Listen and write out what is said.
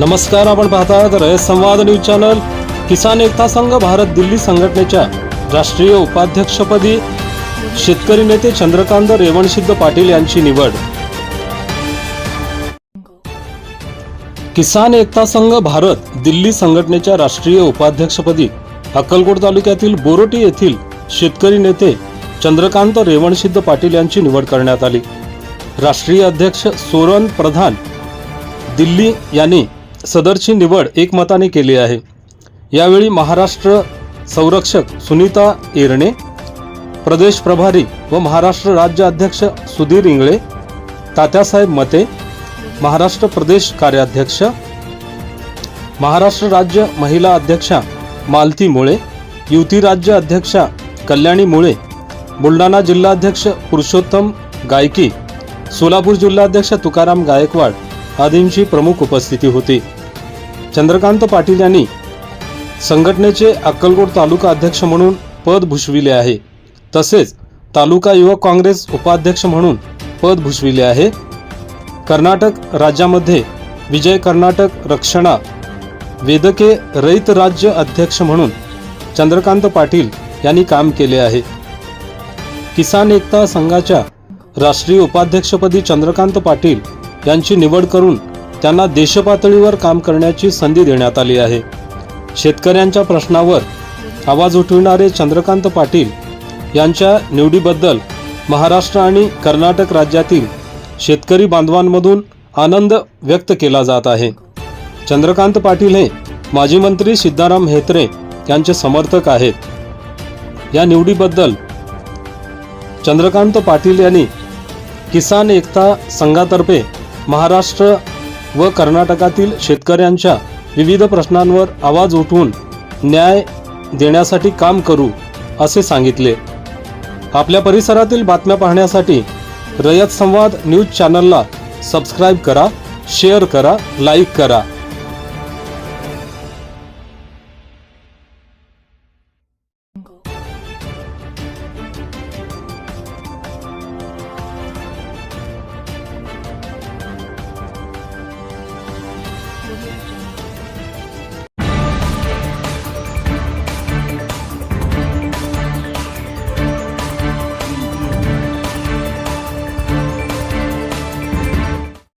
नमस्कार आपण पाहतात रयत संवाद न्यूज चॅनल. किसान एकता संघ भारत दिल्ली संघटनेच्या राष्ट्रीय उपाध्यक्षपदी शेतकरी नेते चंद्रकांत रेवणसिद्ध पाटील यांची निवड. किसान एकता संघ भारत दिल्ली संघटनेच्या राष्ट्रीय उपाध्यक्षपदी अक्कलकोट तालुक्यातील बोरोटी येथील शेतकरी नेते चंद्रकांत रेवणसिद्ध पाटील यांची निवड करण्यात आली. राष्ट्रीय अध्यक्ष सोरन प्रधान दिल्ली यांनी सदरची निवड एकमताने केली आहे. यावेळी महाराष्ट्र संरक्षक सुनीता एरणे प्रदेश प्रभारी व महाराष्ट्र राज्य अध्यक्ष सुधीर इंगळे तात्यासाहेब मते महाराष्ट्र प्रदेश कार्याध्यक्ष महाराष्ट्र राज्य महिला अध्यक्षा मालती मुळे युती राज्य अध्यक्षा कल्याणी मुळे बुलढाणा जिल्हाध्यक्ष पुरुषोत्तम गायकी सोलापूर जिल्हाध्यक्ष तुकाराम गायकवाड आदींची प्रमुख उपस्थिती होती. चंद्रकांत पाटील यांनी संघटनेचे अक्कलकोट तालुका अध्यक्ष म्हणून पद भूषविले आहे. तसेच तालुका युवक काँग्रेस उपाध्यक्ष म्हणून पद भूषविले आहे. कर्नाटक राज्यामध्ये विजय कर्नाटक रक्षणा वेदके रईत राज्य अध्यक्ष म्हणून चंद्रकांत पाटील यांनी काम केले आहे. किसान एकता संघाच्या राष्ट्रीय उपाध्यक्षपदी चंद्रकांत पाटील यांची निवड करून त्यांना देशपातळीवर काम करण्याची संधी देण्यात आली आहे. शेतकऱ्यांच्या प्रश्नावर आवाज उठविणारे चंद्रकांत पाटील यांच्या निवडीबद्दल महाराष्ट्र आणि कर्नाटक राज्यातील शेतकरी बांधवांमधून आनंद व्यक्त केला जात आहे. चंद्रकांत पाटील हे माजी मंत्री सिद्धाराम हेत्रे यांचे समर्थक आहेत. या निवडीबद्दल चंद्रकांत पाटील यांनी किसान एकता संघातर्फे महाराष्ट्र व कर्नाटकातील शेतकऱ्यांच्या विविध प्रश्नांवर आवाज उठवून न्याय देण्यासाठी काम करू असे सांगितले. आपल्या परिसरातील बातम्या पाहण्यासाठी रयत संवाद न्यूज चॅनलला सबस्क्राईब करा शेअर करा लाईक करा.